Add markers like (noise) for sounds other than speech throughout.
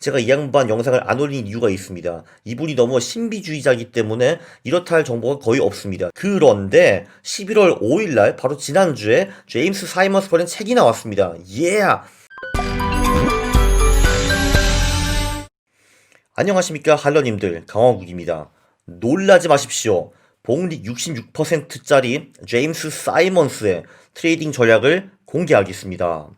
제가 이 양반 영상을 안 올린 이유가 있습니다. 이분이 너무 신비주의자이기 때문에 이렇다 할 정보가 거의 없습니다. 그런데 11월 5일날 바로 지난주에 제임스 사이먼스 버린 책이 나왔습니다. 예! 안녕하십니까 할러님들 강화국입니다. 놀라지 마십시오. 복리 66%짜리 제임스 사이먼스의 트레이딩 전략을 공개하겠습니다.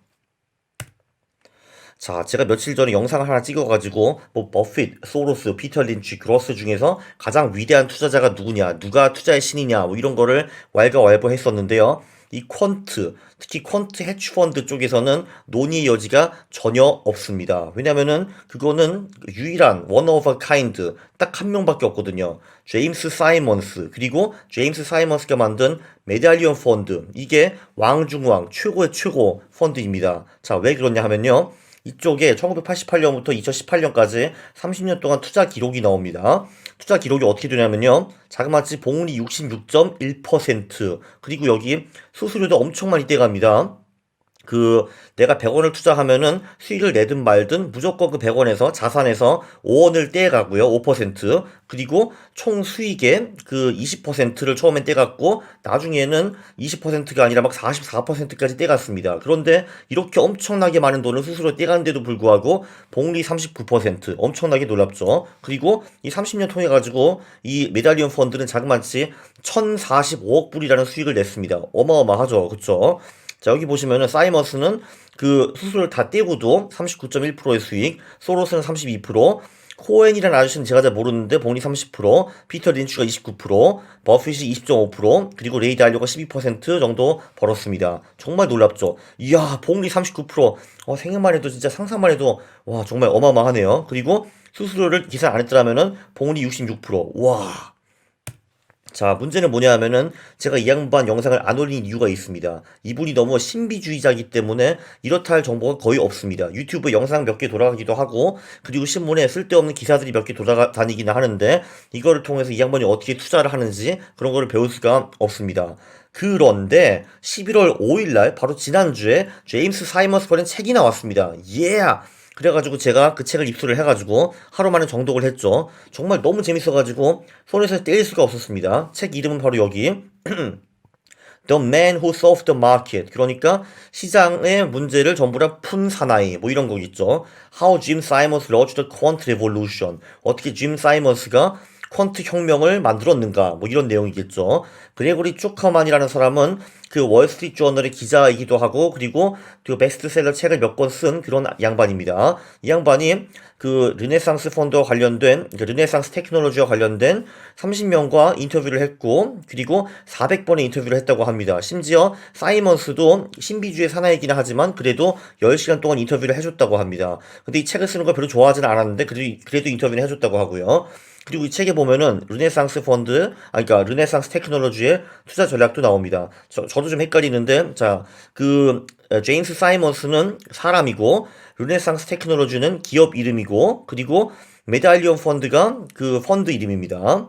자, 제가 며칠 전에 영상을 하나 찍어가지고, 뭐, 버핏, 소로스, 피터 린치, 그로스 중에서 가장 위대한 투자자가 누구냐, 누가 투자의 신이냐, 뭐 이런 거를 왈가왈부 했었는데요. 이 퀀트, 특히 퀀트 해치펀드 쪽에서는 논의의 여지가 전혀 없습니다. 왜냐면은 그거는 유일한 of a kind 딱한 명밖에 없거든요. 제임스 사이먼스 그리고 제임스 사이먼스가 만든 메달리언 펀드 이게 왕중왕 최고의 최고 펀드입니다. 자, 왜 그러냐 하면요. 이쪽에 1988년부터 2018년까지 30년 동안 투자 기록이 나옵니다. 투자 기록이 어떻게 되냐면요. 자그마치 복리 66.1% 그리고 여기 수수료도 엄청 많이 떼갑니다. 그 내가 100원을 투자하면은 수익을 내든 말든 무조건 그 100원에서 자산에서 5원을 떼가고요. 5% 그리고 총 수익의 그 20%를 처음엔 떼갔고 나중에는 20%가 아니라 막 44%까지 떼갔습니다. 그런데 이렇게 엄청나게 많은 돈을 스스로 떼갔는데도 불구하고 복리 39% 엄청나게 놀랍죠. 그리고 이 30년 통해 가지고 이 메달리온 펀드는 자그마치 1045억 불이라는 수익을 냈습니다. 어마어마하죠. 그쵸? 자, 여기 보시면은 사이머스는 그 수수료를 다 떼고도 39.1%의 수익, 소로스는 32%, 코엔이라는 아저씨는 제가 잘 모르는데 복리 30%, 피터 린추가 29%, 버핏이 20.5%, 그리고 레이 달료가 12% 정도 벌었습니다. 정말 놀랍죠? 이야, 복리 39%. 어, 생각만 해도 진짜 상상만 해도 와, 정말 어마어마하네요. 그리고 수수료를 계산 안 했더라면은 복리 66%. 와. 자, 문제는 뭐냐 하면은 제가 이 양반 영상을 안 올린 이유가 있습니다. 이분이 너무 신비주의자이기 때문에 이렇다 할 정보가 거의 없습니다. 유튜브 영상 몇 개 돌아가기도 하고, 그리고 신문에 쓸데없는 기사들이 몇 개 돌아다니기는 하는데, 이거를 통해서 이 양반이 어떻게 투자를 하는지 그런 거를 배울 수가 없습니다. 그런데 11월 5일 날 바로 지난주에 제임스 사이먼스 버린 책이 나왔습니다. 예! Yeah! 그래가지고 제가 그 책을 입수를 해가지고 하루 만에 정독을 했죠. 정말 너무 재밌어가지고 손에서 떼일 수가 없었습니다. 책 이름은 바로 여기. (clears throat) The Man Who Solved the Market. 그러니까 시장의 문제를 전부 다 푼 사나이. 뭐 이런 거 있죠. How Jim Simons Launched the Quant Revolution. 어떻게 짐 사이먼스가 퀀트 혁명을 만들었는가 뭐 이런 내용이겠죠. 그레고리 쪼커만이라는 사람은 그 월스트리트 저널의 기자이기도 하고 그리고 그 베스트셀러 책을 몇 권 쓴 그런 양반입니다. 이 양반이 그 르네상스 펀드와 관련된 그 르네상스 테크놀로지와 관련된 30명과 인터뷰를 했고 그리고 400번의 인터뷰를 했다고 합니다. 심지어 사이먼스도 신비주의 사나이긴 하지만 그래도 10시간 동안 인터뷰를 해줬다고 합니다. 근데 이 책을 쓰는 걸 별로 좋아하지는 않았는데 그래도, 그래도 인터뷰를 해줬다고 하고요. 그리고 이 책에 보면은 르네상스 펀드, 아 그러니까 르네상스 테크놀로지의 투자 전략도 나옵니다. 저, 저도 좀 헷갈리는데 자, 그 제임스 사이먼스는 사람이고 르네상스 테크놀로지는 기업 이름이고 그리고 메달리온 펀드가 그 펀드 이름입니다.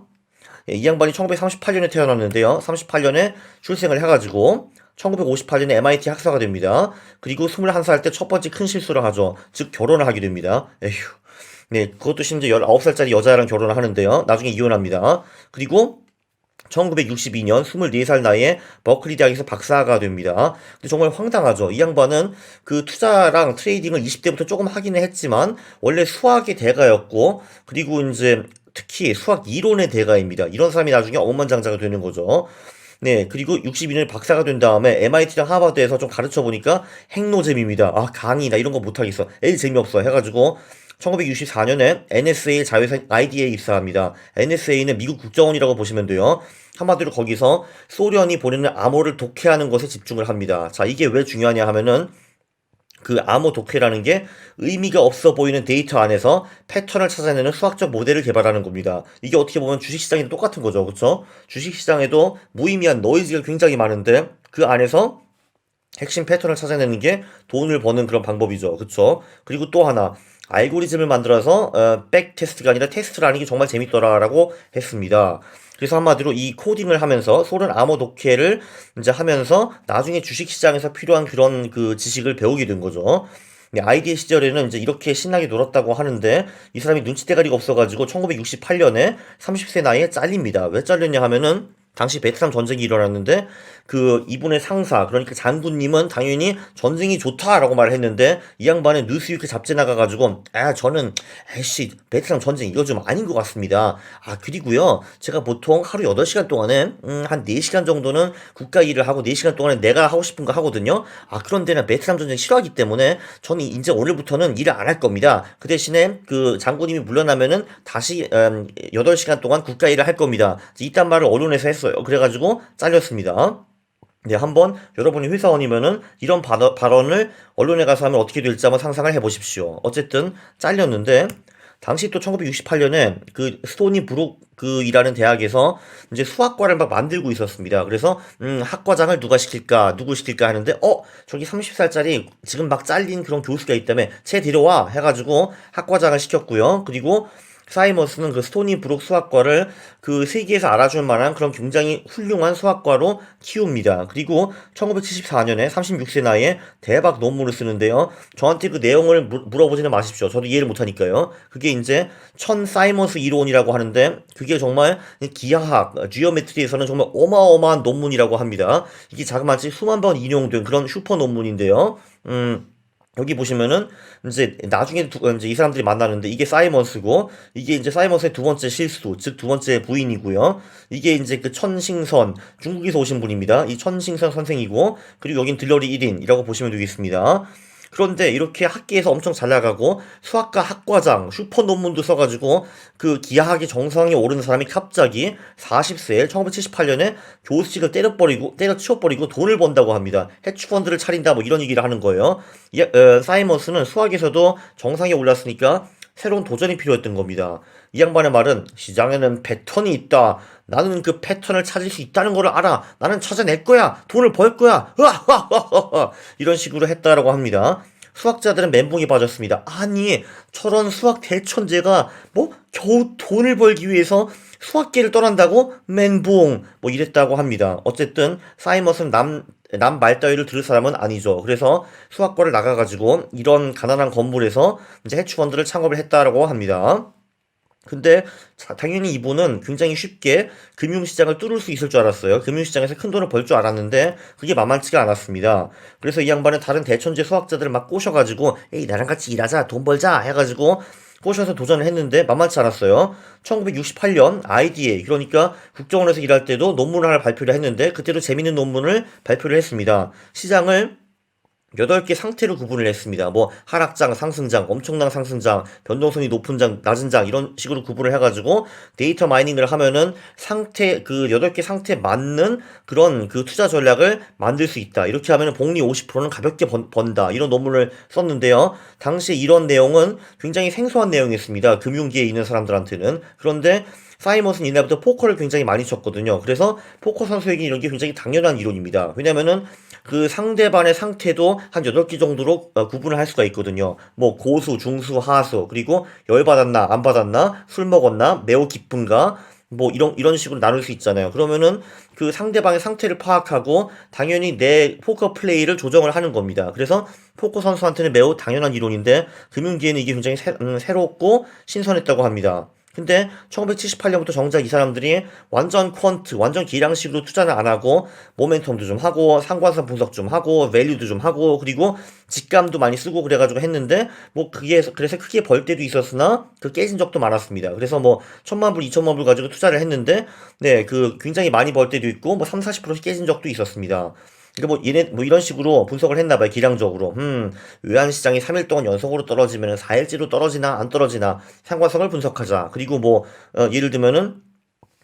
예, 이 양반이 1938년에 태어났는데요. 38년에 출생을 해가지고 1958년에 MIT 학사가 됩니다. 그리고 21살 때 첫 번째 큰 실수를 하죠. 즉 결혼을 하게 됩니다. 에휴. 네, 그것도 심지어 19살짜리 여자랑 결혼을 하는데요. 나중에 이혼합니다. 그리고 1962년 24살 나이에 버클리 대학에서 박사가 됩니다. 근데 정말 황당하죠. 이 양반은 그 투자랑 트레이딩을 20대부터 조금 하기는 했지만 원래 수학의 대가였고 그리고 이제 특히 수학 이론의 대가입니다. 이런 사람이 나중에 억만장자가 되는 거죠. 네, 그리고 62년에 박사가 된 다음에 MIT랑 하버드에서 좀 가르쳐 보니까 핵노잼입니다. 아, 강의나 이런 거 못하겠어. 에이, 재미없어. 해가지고 1964년에 NSA 자회사 ID에 입사합니다. NSA는 미국 국정원이라고 보시면 돼요. 한마디로 거기서 소련이 보내는 암호를 독해하는 것에 집중을 합니다. 자, 이게 왜 중요하냐 하면은 그 암호 독해라는 게 의미가 없어 보이는 데이터 안에서 패턴을 찾아내는 수학적 모델을 개발하는 겁니다. 이게 어떻게 보면 주식시장이랑 똑같은 거죠. 그렇죠? 주식시장에도 무의미한 노이즈가 굉장히 많은데 그 안에서 핵심 패턴을 찾아내는 게 돈을 버는 그런 방법이죠. 그렇죠? 그리고 또 하나 알고리즘을 만들어서 어, 백 테스트가 아니라 테스트를 하는 게 정말 재밌더라라고 했습니다. 그래서 한마디로 이 코딩을 하면서 소련 암호 독해를 이제 하면서 나중에 주식 시장에서 필요한 그런 그 지식을 배우게 된 거죠. 아이디의 시절에는 이제 이렇게 신나게 놀았다고 하는데 이 사람이 눈치 대가리가 없어가지고 1968년에 30세 나이에 잘립니다. 왜 잘렸냐 하면은 당시 베트남 전쟁이 일어났는데 그 이분의 상사 그러니까 장군님은 당연히 전쟁이 좋다라고 말을 했는데 이 양반은 뉴스위크 잡지 나가가지고 아 저는 에이씨 베트남 전쟁 이거 좀 아닌 것 같습니다. 아 그리고요 제가 보통 하루 8시간 동안에 음, 한 4시간 정도는 국가 일을 하고 4시간 동안에 내가 하고 싶은 거 하거든요. 아 그런데 는 베트남 전쟁 싫어하기 때문에 저는 이제 오늘부터는 일을 안 할 겁니다. 그 대신에 그 장군님이 물러나면은 다시 음, 8시간 동안 국가 일을 할 겁니다. 이딴 말을 언론에서 했 어요 그래가지고 잘렸습니다 네, 한번 여러분이 회사원이면은 이런 발언, 발언을 언론에 가서 하면 어떻게 될지 한번 상상을 해보십시오. 어쨌든 잘렸는데 당시 또 1968년에 그 스토니 브룩 그이라는 대학에서 이제 수학과를 막 만들고 있었습니다. 그래서 음 학과장을 누가 시킬까 누구 시킬까 하는데 어 저기 30살짜리 지금 막 잘린 그런 교수가 있다며 쟤 데려와 해가지고 학과장을 시켰고요. 그리고 사이머스는 그 스토니 브룩 수학과를 그 세계에서 알아줄 만한 그런 굉장히 훌륭한 수학과로 키웁니다. 그리고 1974년에 36세 나이에 대박 논문을 쓰는데요. 저한테 그 내용을 물어보지는 마십시오. 저도 이해를 못하니까요. 그게 이제 천 사이머스 이론이라고 하는데 그게 정말 기하학, 지오메트리에서는 정말 어마어마한 논문이라고 합니다. 이게 자그마치 수만 번 인용된 그런 슈퍼 논문인데요. 음. 여기 보시면은 이제 나중에 두, 이제 이 사람들이 만나는데 이게 사이먼스고 이게 이제 사이먼스의 두 번째 실수 즉 두 번째 부인이고요. 이게 이제 그 천싱선 중국에서 오신 분입니다. 이 천싱선 선생이고 그리고 여긴 들러리 1인이라고 보시면 되겠습니다. 그런데 이렇게 학계에서 엄청 잘 나가고 수학과 학과장 슈퍼 논문도 써가지고 그 기하학의 정상에 오르는 사람이 갑자기 40세에 1978년에 교수직을 때려버리고 때려치워버리고 돈을 번다고 합니다. 해치펀드를 차린다 뭐 이런 얘기를 하는 거예요. 이, 어, 사이먼스는 수학에서도 정상에 올랐으니까 새로운 도전이 필요했던 겁니다. 이 양반의 말은 시장에는 패턴이 있다. 나는 그 패턴을 찾을 수 있다는 걸 알아. 나는 찾아낼 거야. 돈을 벌 거야. 이런 식으로 했다라고 합니다. 수학자들은 멘붕이 빠졌습니다. 아니, 저런 수학 대천재가 뭐 겨우 돈을 벌기 위해서 수학계를 떠난다고 멘붕 뭐 이랬다고 합니다. 어쨌든 사이머스는 남 남 말따위를 들을 사람은 아니죠. 그래서 수학과를 나가가지고 이런 가난한 건물에서 이제 해치펀드를 창업을 했다라고 합니다. 근데 당연히 이분은 굉장히 쉽게 금융시장을 뚫을 수 있을 줄 알았어요. 금융시장에서 큰 돈을 벌 줄 알았는데 그게 만만치가 않았습니다. 그래서 이 양반은 다른 대천재 수학자들을 막 꼬셔가지고 에이 나랑 같이 일하자 돈 벌자 해가지고 꼬셔서 도전을 했는데 만만치 않았어요. 1968년 IDA 그러니까 국정원에서 일할 때도 논문을 하나 발표를 했는데 그때도 재밌는 논문을 발표를 했습니다. 시장을 8개 상태로 구분을 했습니다. 뭐 하락장, 상승장, 엄청난 상승장, 변동성이 높은 장, 낮은 장 이런 식으로 구분을 해가지고 데이터 마이닝을 하면은 상태 그 8개 상태 맞는 그런 그 투자 전략을 만들 수 있다. 이렇게 하면은 복리 50%는 가볍게 번, 번다. 이런 논문을 썼는데요. 당시에 이런 내용은 굉장히 생소한 내용이었습니다. 금융계에 있는 사람들한테는. 그런데 사이먼스는 이날부터 포커를 굉장히 많이 쳤거든요. 그래서 포커 선수에게 이런 게 굉장히 당연한 이론입니다. 왜냐면은 그 상대방의 상태도 한 8개 정도로 어, 구분을 할 수가 있거든요. 뭐 고수, 중수, 하수, 그리고 열 받았나, 안 받았나, 술 먹었나, 매우 기쁜가, 뭐 이런 이런 식으로 나눌 수 있잖아요. 그러면은 그 상대방의 상태를 파악하고 당연히 내 포커 플레이를 조정을 하는 겁니다. 그래서 포커 선수한테는 매우 당연한 이론인데 금융기에는 이게 굉장히 새, 음, 새롭고 신선했다고 합니다. 근데 1978년부터 정작 이 사람들이 완전 퀀트, 완전 기량식으로 투자를 안 하고 모멘텀도 좀 하고 상관성 분석 좀 하고 밸류도 좀 하고 그리고 직감도 많이 쓰고 그래가지고 했는데 뭐 그게 그래서 크게 벌 때도 있었으나 그 깨진 적도 많았습니다. 그래서 뭐 천만 불, 이천만 불 가지고 투자를 했는데 네 그 굉장히 많이 벌 때도 있고 뭐 3, 40%씩 깨진 적도 있었습니다. 그러니까 뭐 얘네 뭐 이런 식으로 분석을 했나 봐요. 기량적으로. 음, 외환 시장이 3일 동안 연속으로 떨어지면 4일째로 떨어지나 안 떨어지나 상관성을 분석하자. 그리고 뭐 어, 예를 들면은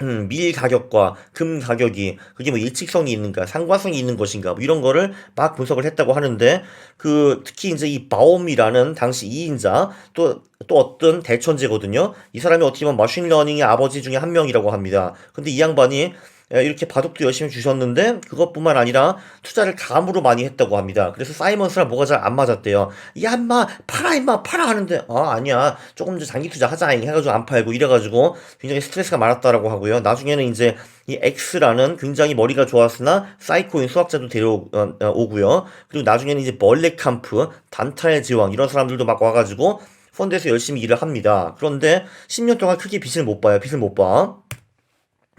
음, 밀 가격과 금 가격이 그게 뭐 일직성이 있는가 상관성이 있는 것인가 뭐 이런 거를 막 분석을 했다고 하는데 그 특히 이제 이 바옴이라는 당시 2인자 또 또 어떤 대천재거든요. 이 사람이 어떻게 보면 머신러닝의 아버지 중에 한 명이라고 합니다. 근데 이 양반이 예, 이렇게 바둑도 열심히 주셨는데 그것뿐만 아니라 투자를 감으로 많이 했다고 합니다. 그래서 사이먼스랑 뭐가 잘 안 맞았대요. 야 인마 팔아 인마 팔아 하는데 아 아니야 조금 더 장기 투자 하자 해가지고 안 팔고 이래가지고 굉장히 스트레스가 많았다라고 하고요. 나중에는 이제 이 X라는 굉장히 머리가 좋았으나 사이코인 수학자도 데려오고요. 그리고 나중에는 이제 멀레캄프 단타의 제왕 이런 사람들도 막 와가지고 펀드에서 열심히 일을 합니다. 그런데 10년 동안 크게 빚을 못 봐요. 빚을 못 봐.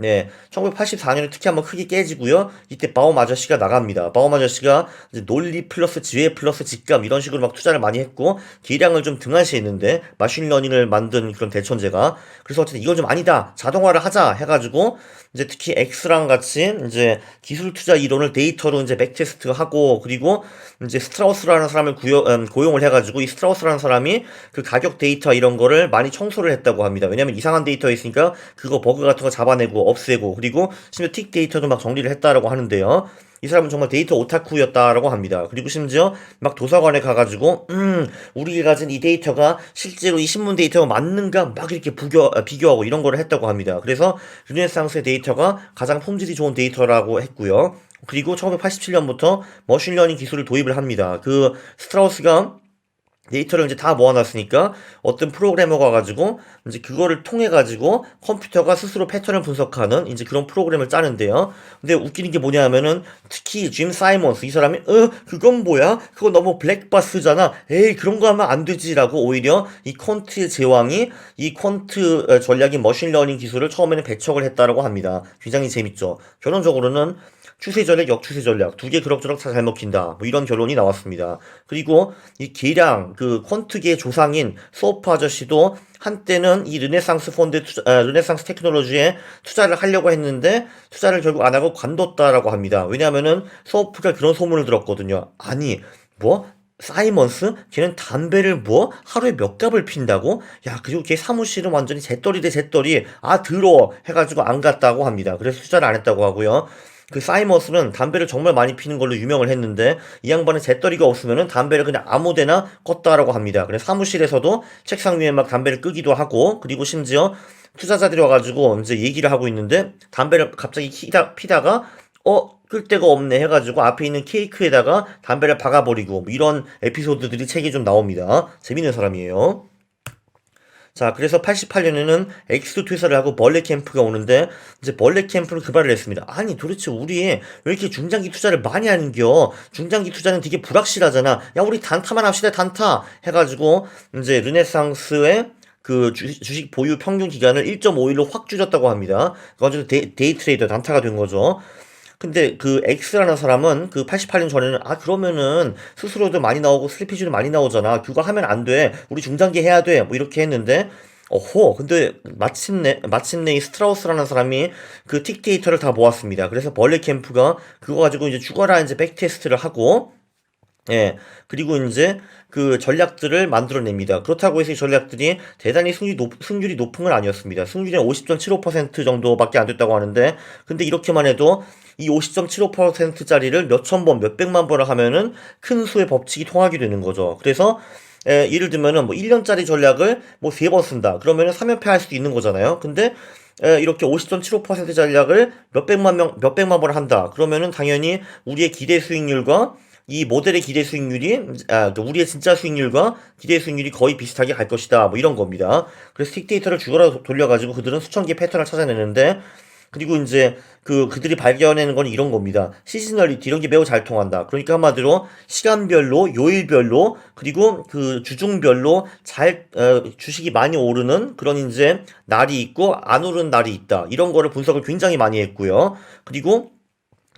네, 1984년에 특히 한번 크게 깨지고요. 이때 바움 아저씨가 나갑니다. 바움 아저씨가 이제 논리 플러스 지혜 플러스 직감 이런 식으로 막 투자를 많이 했고 계량을 좀 등한시했는데 마신러닝을 만든 그런 대천재가 그래서 어쨌든 이건 좀 아니다. 자동화를 하자 해가지고 이제 특히 X랑 같이 이제 기술 투자 이론을 데이터로 이제 백테스트 하고 그리고 이제 스트라우스라는 사람을 구여, 음, 고용을 해가지고 이 스트라우스라는 사람이 그 가격 데이터 이런 거를 많이 청소를 했다고 합니다. 왜냐면 이상한 데이터 있으니까 그거 버그 같은 거 잡아내고 없애고 그리고 심지어 틱 데이터도 막 정리를 했다라고 하는데요. 이 사람은 정말 데이터 오타쿠였다라고 합니다. 그리고 심지어 막 도서관에 가가지고 음 우리가 가진 이 데이터가 실제로 이 신문 데이터가 맞는가 막 이렇게 부겨, 아, 비교하고 이런 거를 했다고 합니다. 그래서 르네상스의 데이터가 가장 품질이 좋은 데이터라고 했고요. 그리고 1987년부터 머신러닝 기술을 도입을 합니다. 그 스트라우스가 데이터를 이제 다 모아놨으니까 어떤 프로그래머가 가지고 이제 그거를 통해 가지고 컴퓨터가 스스로 패턴을 분석하는 이제 그런 프로그램을 짜는데요. 근데 웃기는 게 뭐냐면은 특히 짐 사이먼스 이 사람이 어 그건 뭐야? 그거 너무 블랙박스잖아. 에이 그런 거 하면 안 되지라고 오히려 이 퀀트의 제왕이 이 퀀트 어, 전략인 머신러닝 기술을 처음에는 배척을 했다라고 합니다. 굉장히 재밌죠. 결론적으로는 추세 전략, 역추세 전략 두 개 그럭저럭 다잘 먹힌다. 뭐 이런 결론이 나왔습니다. 그리고 이 계량 그 퀀트계의 조상인 소프 아저씨도 한때는 이 르네상스 펀드 투자, 아, 르네상스 테크놀로지에 투자를 하려고 했는데 투자를 결국 안 하고 관뒀다라고 합니다. 왜냐하면은 소프가 그런 소문을 들었거든요. 아니 뭐 사이먼스? 걔는 담배를 뭐? 하루에 몇 갑을 핀다고? 야, 그리고 걔 사무실은 완전히 재떨이 대 재떨이. 아, 들어! 해가지고 안 갔다고 합니다. 그래서 투자를 안 했다고 하고요. 그 사이머스는 담배를 정말 많이 피는 걸로 유명을 했는데 이 양반은 재떨이가 없으면은 담배를 그냥 아무데나 껐다라고 합니다. 그래서 사무실에서도 책상 위에 막 담배를 끄기도 하고 그리고 심지어 투자자들이 와가지고 이제 얘기를 하고 있는데 담배를 갑자기 피다, 피다가 어? 끌 데가 없네 해가지고 앞에 있는 케이크에다가 담배를 박아버리고 뭐 이런 에피소드들이 책에 좀 나옵니다. 재밌는 사람이에요. 자, 그래서 88년에는 엑스도 퇴사를 하고 벌레 캠프가 오는데 이제 벌레 캠프는 그 말을 했습니다. 아니 도대체 우리 왜 이렇게 중장기 투자를 많이 하는겨? 중장기 투자는 되게 불확실하잖아. 야 우리 단타만 합시다 단타 해가지고 이제 르네상스의 그 주식 보유 평균 기간을 1.5일로 확 줄였다고 합니다. 그래가지고 데이, 데이 트레이더 단타가 된 거죠. 근데 그 X라는 사람은 그 88년 전에는 아 그러면은 스스로도 많이 나오고 슬리피지도 많이 나오잖아. 그거 하면 안 돼. 우리 중장기 해야 돼. 뭐 이렇게 했는데 어호 근데 마침내 마침내 이 스트라우스라는 사람이 그 틱 데이터를 다 모았습니다. 그래서 벌레 캠프가 그거 가지고 이제 죽어라 이제 백테스트를 하고 예. 그리고 이제 그 전략들을 만들어냅니다. 그렇다고 해서 이 전략들이 대단히 승률이, 높, 승률이 높은 건 아니었습니다. 승률이 50.75% 정도밖에 안 됐다고 하는데, 근데 이렇게만 해도 이 50.75%짜리를 몇천 번, 몇백만 번을 하면은 큰 수의 법칙이 통하게 되는 거죠. 그래서 에, 예를 들면은 뭐 1년짜리 전략을 뭐 세 번 쓴다. 그러면은 3연패 할 수도 있는 거잖아요. 근데 에, 이렇게 50.75% 전략을 몇백만 명, 몇백만 번 한다. 그러면은 당연히 우리의 기대 수익률과 이 모델의 기대 수익률이 아, 그러니까 우리의 진짜 수익률과 기대 수익률이 거의 비슷하게 갈 것이다. 뭐 이런 겁니다. 그래서 틱 데이터를 죽어라 돌려가지고 그들은 수천 개의 패턴을 찾아내는데 그리고 이제 그 그들이 발견하는 건 이런 겁니다. 시즈널리티 이런 게 매우 잘 통한다. 그러니까 한마디로 시간별로, 요일별로 그리고 그 주중별로 잘 어, 주식이 많이 오르는 그런 이제 날이 있고 안 오르는 날이 있다. 이런 거를 분석을 굉장히 많이 했고요. 그리고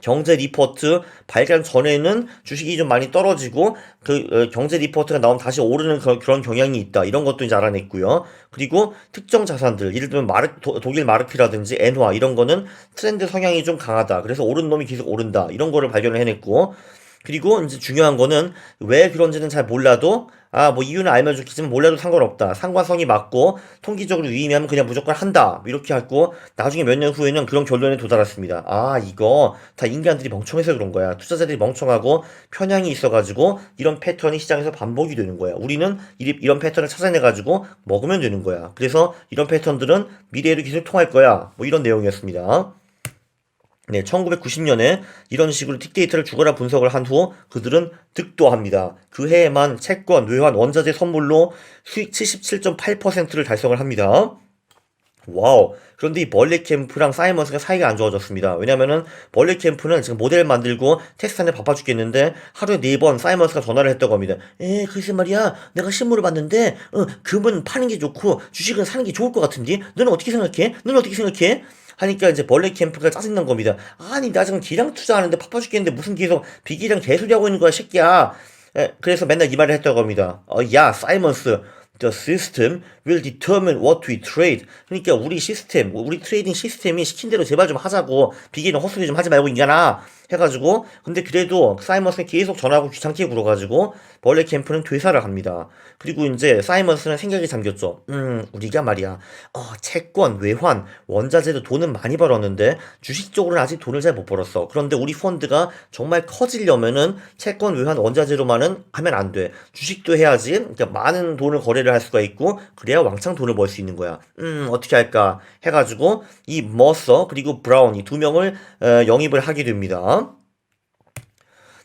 경제 리포트 발견 전에는 주식이 좀 많이 떨어지고 그 어, 경제 리포트가 나오면 다시 오르는 그런, 그런 경향이 있다. 이런 것도 이제 알아냈고요. 그리고 특정 자산들, 예를 들면 마르, 도, 독일 마르키라든지 엔화 이런 거는 트렌드 성향이 좀 강하다. 그래서 오른 놈이 계속 오른다. 이런 거를 발견을 해냈고 그리고 이제 중요한 거는 왜 그런지는 잘 몰라도 아 뭐 이유는 알면 좋겠지만 몰라도 상관없다. 상관성이 맞고 통계적으로 유의미하면 그냥 무조건 한다. 이렇게 하고 나중에 몇 년 후에는 그런 결론에 도달했습니다. 아 이거 다 인간들이 멍청해서 그런 거야. 투자자들이 멍청하고 편향이 있어가지고 이런 패턴이 시장에서 반복이 되는 거야. 우리는 이런 패턴을 찾아내가지고 먹으면 되는 거야. 그래서 이런 패턴들은 미래에도 계속 통할 거야. 뭐 이런 내용이었습니다. 네, 1990년에 이런 식으로 틱데이터를 주거나 분석을 한 후 그들은 득도합니다. 그 해에만 채권, 외환, 원자재 선물로 수익 77.8%를 달성을 합니다. 와우. 그런데 이 벌레 캠프랑 사이먼스가 사이가 안 좋아졌습니다. 왜냐면은 벌레 캠프는 지금 모델 만들고 테스트하는데 바빠 죽겠는데 하루에 네 번 사이먼스가 전화를 했다고 합니다. 에, 글쎄 말이야. 내가 신문을 봤는데 어, 금은 파는 게 좋고 주식은 사는 게 좋을 것 같은데 너는 어떻게 생각해? 너는 어떻게 생각해? 하니까 이제 벌레 캠프가 짜증난 겁니다. 아니 나 지금 기량 투자하는데 바빠 죽겠는데 무슨 계속 비기량 개소리 하고 있는 거야 새끼야. 에, 그래서 맨날 이 말을 했다고 합니다. 어, 야 사이먼스 The system will determine what we trade. 그러니까 우리 시스템, 우리 트레이딩 시스템이 시킨 대로 제발 좀 하자고. 비기는 헛소리 좀 하지 말고 인간아. 해가지고 근데 그래도 사이먼스는 계속 전화하고 귀찮게 굴어가지고 벌레 캠프는 퇴사를 합니다. 그리고 이제 사이먼스는 생각이 잠겼죠. 음 우리가 말이야 어, 채권, 외환, 원자재도 돈은 많이 벌었는데 주식 쪽으로는 아직 돈을 잘 못 벌었어. 그런데 우리 펀드가 정말 커지려면은 채권, 외환, 원자재로만은 하면 안 돼. 주식도 해야지. 그러니까 많은 돈을 거래를 할 수가 있고 그래야 왕창 돈을 벌 수 있는 거야. 음 어떻게 할까 해가지고 이 머서 그리고 브라운 이 두 명을 어, 영입을 하게 됩니다.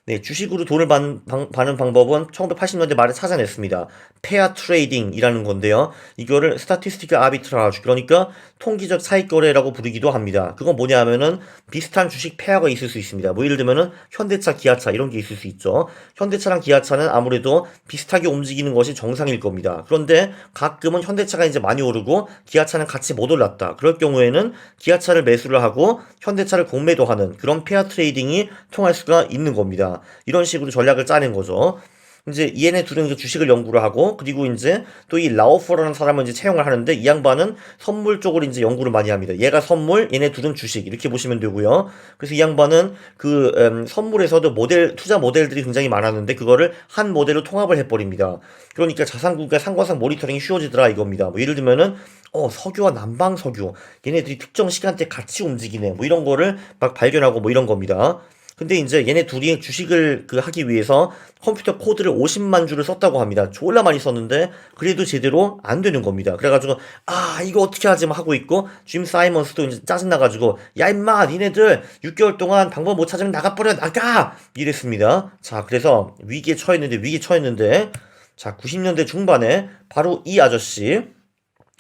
네, 주식으로 돈을 반, 방, 버는 방법은 1980년대 말에 찾아냈습니다. 페어 트레이딩이라는 건데요. 이거를 스타티스티컬 아비트라주 그러니까 통기적 차익 거래라고 부르기도 합니다. 그건 뭐냐 하면은 비슷한 주식 페어가 있을 수 있습니다. 뭐 예를 들면은 현대차, 기아차 이런 게 있을 수 있죠. 현대차랑 기아차는 아무래도 비슷하게 움직이는 것이 정상일 겁니다. 그런데 가끔은 현대차가 이제 많이 오르고 기아차는 같이 못 올랐다. 그럴 경우에는 기아차를 매수를 하고 현대차를 공매도 하는 그런 페어 트레이딩이 통할 수가 있는 겁니다. 이런 식으로 전략을 짜낸 거죠. 이제 얘네 둘은 이제 주식을 연구를 하고 그리고 이제 또 이 라오퍼라는 사람을 이제 채용을 하는데 이 양반은 선물 쪽으로 이제 연구를 많이 합니다. 얘가 선물, 얘네 둘은 주식 이렇게 보시면 되고요. 그래서 이 양반은 그 음, 선물에서도 모델 투자 모델들이 굉장히 많았는데 그거를 한 모델로 통합을 해버립니다. 그러니까 자산국가 상관상 모니터링이 쉬워지더라 이겁니다. 뭐 예를 들면은 어 석유와 난방 석유 얘네들이 특정 시간대 같이 움직이네 뭐 이런 거를 막 발견하고 뭐 이런 겁니다. 근데 이제 얘네 둘이 주식을 그 하기 위해서 컴퓨터 코드를 50만 줄을 썼다고 합니다. 졸라 많이 썼는데 그래도 제대로 안 되는 겁니다. 그래가지고 아 이거 어떻게 하지 하고 있고 짐 사이먼스도 이제 짜증나가지고 야 임마 니네들 6개월 동안 방법 못 찾으면 나가버려 나가 이랬습니다. 자 그래서 위기에 처했는데 위기에 처했는데 자 90년대 중반에 바로 이 아저씨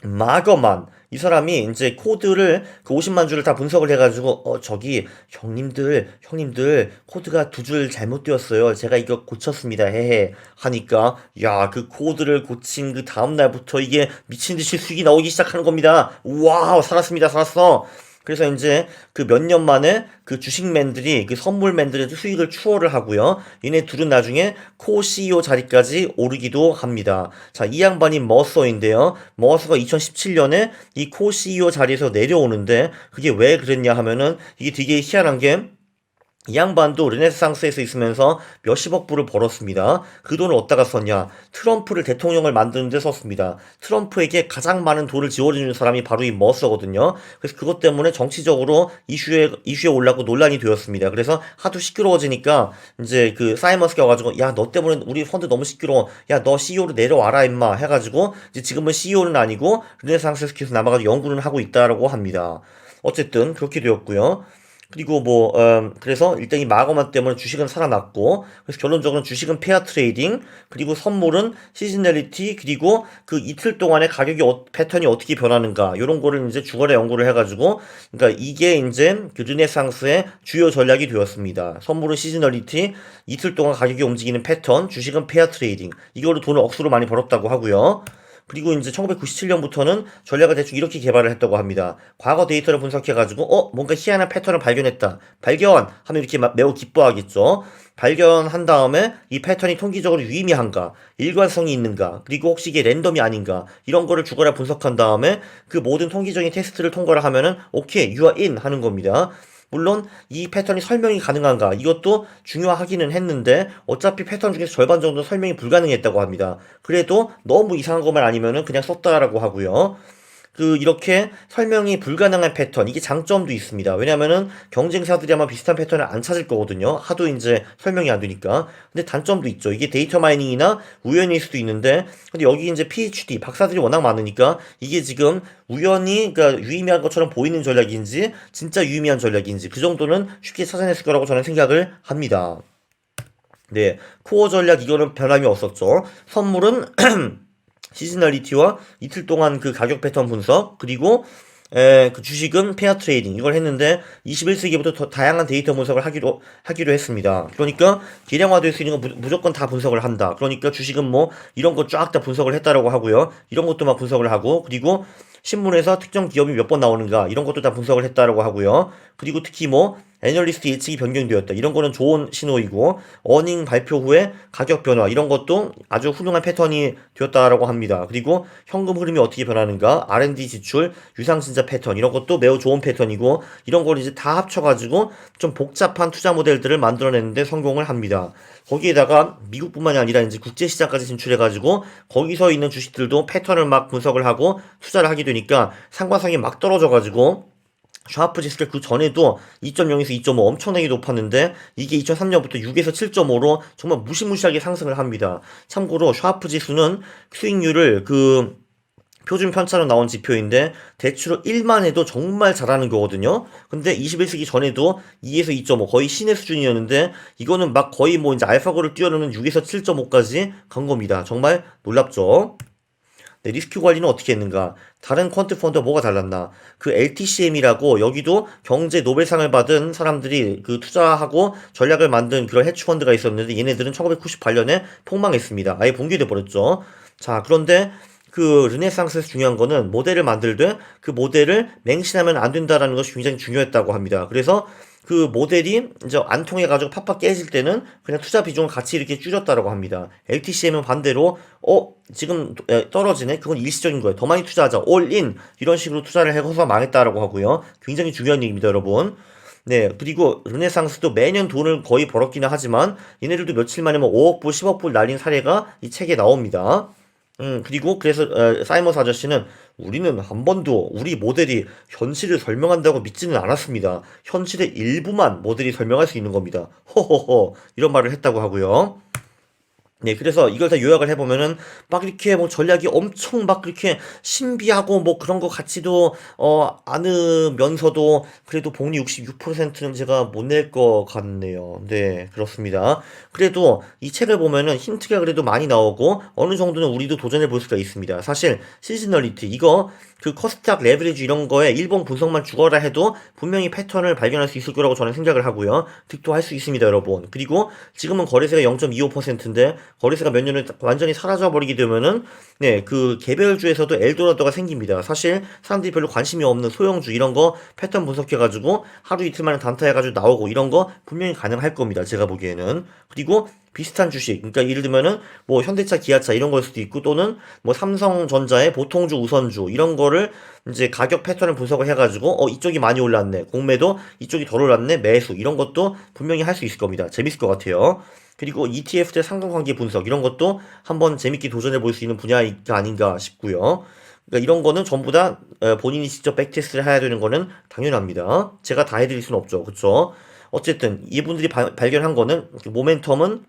마거만 이 사람이 이제 코드를 그 50만 줄을 다 분석을 해가지고 어 저기 형님들 형님들 코드가 두 줄 잘못 되었어요. 제가 이거 고쳤습니다. 헤헤. 하니까 야 그 코드를 고친 그 다음 날부터 이게 미친 듯이 수익이 나오기 시작하는 겁니다. 와우 살았습니다. 살았어 그래서 이제 그 몇 년 만에 그 주식맨들이 그 선물맨들의 수익을 추월을 하고요. 얘네 둘은 나중에 코 CEO 자리까지 오르기도 합니다. 자, 이 양반이 머서인데요. 머서가 2017년에 이 코 CEO 자리에서 내려오는데 그게 왜 그랬냐 하면은 이게 되게 희한한 게 이 양반도 르네상스에서 있으면서 몇십억 불을 벌었습니다. 그 돈을 어디다가 썼냐? 트럼프를 대통령을 만드는 데 썼습니다. 트럼프에게 가장 많은 돈을 지원해주는 사람이 바로 이 머서거든요. 그래서 그것 때문에 정치적으로 이슈에, 이슈에 올라고 논란이 되었습니다. 그래서 하도 시끄러워지니까 이제 그 사이먼스가 와가지고 야, 너 때문에 우리 펀드 너무 시끄러워. 야, 너 CEO로 내려와라, 임마. 해가지고 이제 지금은 CEO는 아니고 르네상스에서 계속 남아가지고 연구를 하고 있다라고 합니다. 어쨌든 그렇게 되었고요. 그리고 뭐 음, 그래서 일단 이 마거만 때문에 주식은 살아났고 그래서 결론적으로 주식은 페어 트레이딩 그리고 선물은 시즈널리티 그리고 그 이틀 동안의 가격이 어, 패턴이 어떻게 변하는가 이런 거를 이제 주거래 연구를 해가지고 그러니까 이게 이제 그 르네상스의 주요 전략이 되었습니다. 선물은 시즈널리티 이틀 동안 가격이 움직이는 패턴 주식은 페어 트레이딩 이거로 돈을 억수로 많이 벌었다고 하고요. 그리고 이제 1997년부터는 전략을 대충 이렇게 개발을 했다고 합니다. 과거 데이터를 분석해가지고, 어, 뭔가 희한한 패턴을 발견했다. 발견! 하면 이렇게 매우 기뻐하겠죠. 발견한 다음에 이 패턴이 통계적으로 유의미한가, 일관성이 있는가, 그리고 혹시 이게 랜덤이 아닌가, 이런 거를 주거라 분석한 다음에 그 모든 통계적인 테스트를 통과를 하면은, 오케이, are in 하는 겁니다. 물론 이 패턴이 설명이 가능한가 이것도 중요하기는 했는데 어차피 패턴 중에서 절반 정도 설명이 불가능했다고 합니다. 그래도 너무 이상한 것만 아니면은 그냥 썼다라고 하고요. 그 이렇게 설명이 불가능한 패턴 이게 장점도 있습니다. 왜냐면은 경쟁사들이 아마 비슷한 패턴을 안 찾을 거거든요. 하도 이제 설명이 안 되니까. 근데 단점도 있죠. 이게 데이터 마이닝이나 우연일 수도 있는데 근데 여기 이제 PhD 박사들이 워낙 많으니까 이게 지금 우연히 그러니까 유의미한 것처럼 보이는 전략인지 진짜 유의미한 전략인지 그 정도는 쉽게 찾아냈을 거라고 저는 생각을 합니다. 네, 코어 전략 이거는 변함이 없었죠. 선물은 (clears throat) 시즈널리티와 이틀 동안 그 가격 패턴 분석 그리고 에, 그 주식은 페어 트레이딩 이걸 했는데 21세기부터 더 다양한 데이터 분석을 하기로 하기로 했습니다. 그러니까 계량화될 수 있는 거 무, 무조건 다 분석을 한다. 그러니까 주식은 뭐 이런 거 쫙 다 분석을 했다라고 하고요. 이런 것도 막 분석을 하고 그리고 신문에서 특정 기업이 몇 번 나오는가 이런 것도 다 분석을 했다라고 하고요. 그리고 특히 뭐 애널리스트 예측이 변경되었다. 이런 거는 좋은 신호이고 어닝 발표 후에 가격 변화 이런 것도 아주 훌륭한 패턴이 되었다라고 합니다. 그리고 현금 흐름이 어떻게 변하는가, R&D 지출, 유상증자 패턴 이런 것도 매우 좋은 패턴이고 이런 걸 이제 다 합쳐가지고 좀 복잡한 투자 모델들을 만들어내는데 성공을 합니다. 거기에다가 미국뿐만이 아니라 이제 국제 시장까지 진출해가지고 거기서 있는 주식들도 패턴을 막 분석을 하고 투자를 하게 되니까 상관성이 막 떨어져가지고 샤프 지수가 그 전에도 2.0에서 2.5 엄청나게 높았는데 이게 2003년부터 6에서 7.5로 정말 무시무시하게 상승을 합니다. 참고로 샤프 지수는 수익률을 그 표준 편차로 나온 지표인데 대체로 1만 해도 정말 잘하는 거거든요. 근데 21세기 전에도 2에서 2.5 거의 신의 수준이었는데 이거는 막 거의 뭐 이제 알파고를 뛰어넘는 6에서 7.5까지 간 겁니다. 정말 놀랍죠. 네, 리스크 관리는 어떻게 했는가? 다른 퀀트 펀드와 뭐가 달랐나? 그 LTCM이라고 여기도 경제 노벨상을 받은 사람들이 그 투자하고 전략을 만든 그런 해치 펀드가 있었는데 얘네들은 1998년에 폭망했습니다. 아예 붕괴돼 버렸죠. 자, 그런데 그 르네상스에서 중요한 거는 모델을 만들되 그 모델을 맹신하면 안 된다라는 것이 굉장히 중요했다고 합니다. 그래서 그 모델이 이제 안 통해 가지고 팍팍 깨질 때는 그냥 투자 비중을 같이 이렇게 줄였다라고 합니다. LTCM은 반대로 어 지금 떨어지네 그건 일시적인 거예요. 더 많이 투자하자 올인 이런 식으로 투자를 해서 망했다라고 하고요. 굉장히 중요한 얘기입니다, 여러분. 네, 그리고 르네상스도 매년 돈을 거의 벌었기는 하지만 얘네들도 며칠 만에 뭐 5억 불, 10억 불 날린 사례가 이 책에 나옵니다. 음, 그리고 그래서 어, 사이먼스 아저씨는 우리는 한 번도 우리 모델이 현실을 설명한다고 믿지는 않았습니다. 현실의 일부만 모델이 설명할 수 있는 겁니다. 호호호 이런 말을 했다고 하고요. 네, 그래서 이걸 다 요약을 해보면은 막 이렇게 뭐 전략이 엄청 막 이렇게 신비하고 뭐 그런 거 같지도 어 않으면서도 그래도 복리 66%는 제가 못 낼 것 같네요. 네, 그렇습니다. 그래도 이 책을 보면은 힌트가 그래도 많이 나오고 어느 정도는 우리도 도전해 볼 수가 있습니다. 사실 시즈널리티 이거 그 커스닥 레버리지 이런 거에 일본 분석만 죽어라 해도 분명히 패턴을 발견할 수 있을 거라고 저는 생각을 하고요. 득도할 수 있습니다, 여러분. 그리고 지금은 거래세가 0.25%인데 거래세가 몇 년을 완전히 사라져 버리게 되면은 네, 그 개별주에서도 엘도라도가 생깁니다. 사실 사람들이 별로 관심이 없는 소형주 이런 거 패턴 분석해 가지고 하루 이틀 만에 단타해 가지고 나오고 이런 거 분명히 가능할 겁니다. 제가 보기에는. 그리고 비슷한 주식, 그러니까 예를 들면은 뭐 현대차, 기아차 이런 걸 수도 있고 또는 뭐 삼성전자의 보통주, 우선주 이런 거를 이제 가격 패턴을 분석을 해가지고 어 이쪽이 많이 올랐네, 공매도 이쪽이 덜 올랐네, 매수 이런 것도 분명히 할 수 있을 겁니다. 재밌을 것 같아요. 그리고 ETF들 상관관계 분석 이런 것도 한번 재밌게 도전해 볼 수 있는 분야가 아닌가 싶고요. 그러니까 이런 거는 전부 다 본인이 직접 백테스트를 해야 되는 거는 당연합니다. 제가 다 해드릴 수는 없죠. 그쵸? 어쨌든 이분들이 바, 발견한 거는 모멘텀은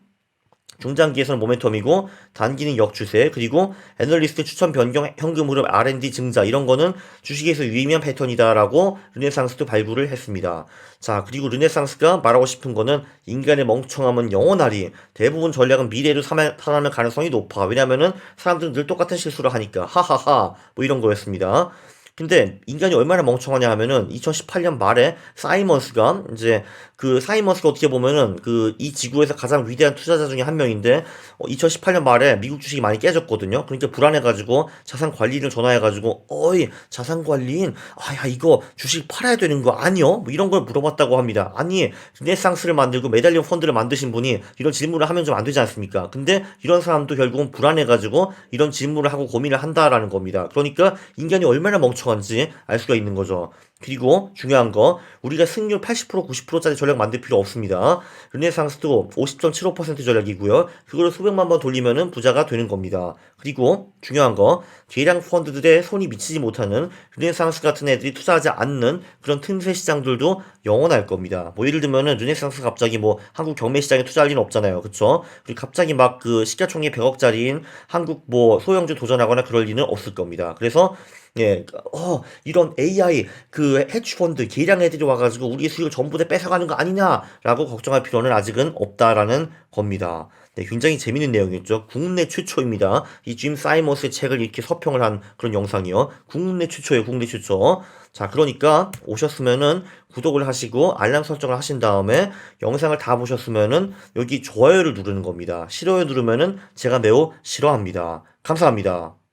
중장기에서는 모멘텀이고 단기는 역추세 그리고 애널리스트 추천 변경 현금 흐름 R&D 증자 이런 거는 주식에서 유의미한 패턴이다라고 르네상스도 발굴을 했습니다. 자 그리고 르네상스가 말하고 싶은 거는 인간의 멍청함은 영원하리 대부분 전략은 미래로 살아날 가능성이 높아 왜냐면은 사람들은 늘 똑같은 실수를 하니까 하하하 뭐 이런 거였습니다. 근데 인간이 얼마나 멍청하냐 하면은 2018년 말에 사이먼스가 이제 그 사이먼스가 어떻게 보면은 그 이 지구에서 가장 위대한 투자자 중에 한 명인데 어, 2018년 말에 미국 주식이 많이 깨졌거든요. 그러니까 불안해가지고 자산 관리인을 전화해가지고 어이 자산 관리인 아야 이거 주식 팔아야 되는 거 아니요? 뭐 이런 걸 물어봤다고 합니다. 아니 르네상스를 만들고 메달리온 펀드를 만드신 분이 이런 질문을 하면 좀 안 되지 않습니까? 근데 이런 사람도 결국은 불안해가지고 이런 질문을 하고 고민을 한다라는 겁니다. 그러니까 인간이 얼마나 멍청 멍청한지 알 수가 있는 거죠. 그리고 중요한 거 우리가 승률 80% 90%짜리 전략 만들 필요 없습니다. 르네상스도 50.75% 전략이고요. 그거를 수백만 번 돌리면은 부자가 되는 겁니다. 그리고 중요한 거 계량 펀드들의 손이 미치지 못하는 르네상스 같은 애들이 투자하지 않는 그런 틈새 시장들도 영원할 겁니다. 뭐 예를 들면은 르네상스 갑자기 뭐 한국 경매 시장에 투자할 리는 없잖아요. 그쵸? 그리고 갑자기 막 그 시가총액 100억짜리인 한국 뭐 소형주 도전하거나 그럴 리는 없을 겁니다. 그래서 예, 어, 이런 AI, 그, 해치펀드, 계량 애들이 와가지고 우리 수익을 전부 다 뺏어가는 거 아니냐라고 걱정할 필요는 아직은 없다라는 겁니다. 네, 굉장히 재밌는 내용이었죠. 국내 최초입니다. 이 짐 사이머스의 책을 이렇게 서평을 한 그런 영상이요. 국내 최초예요, 국내 최초. 자, 그러니까 오셨으면은 구독을 하시고 알람 설정을 하신 다음에 영상을 다 보셨으면은 여기 좋아요를 누르는 겁니다. 싫어요 누르면은 제가 매우 싫어합니다. 감사합니다.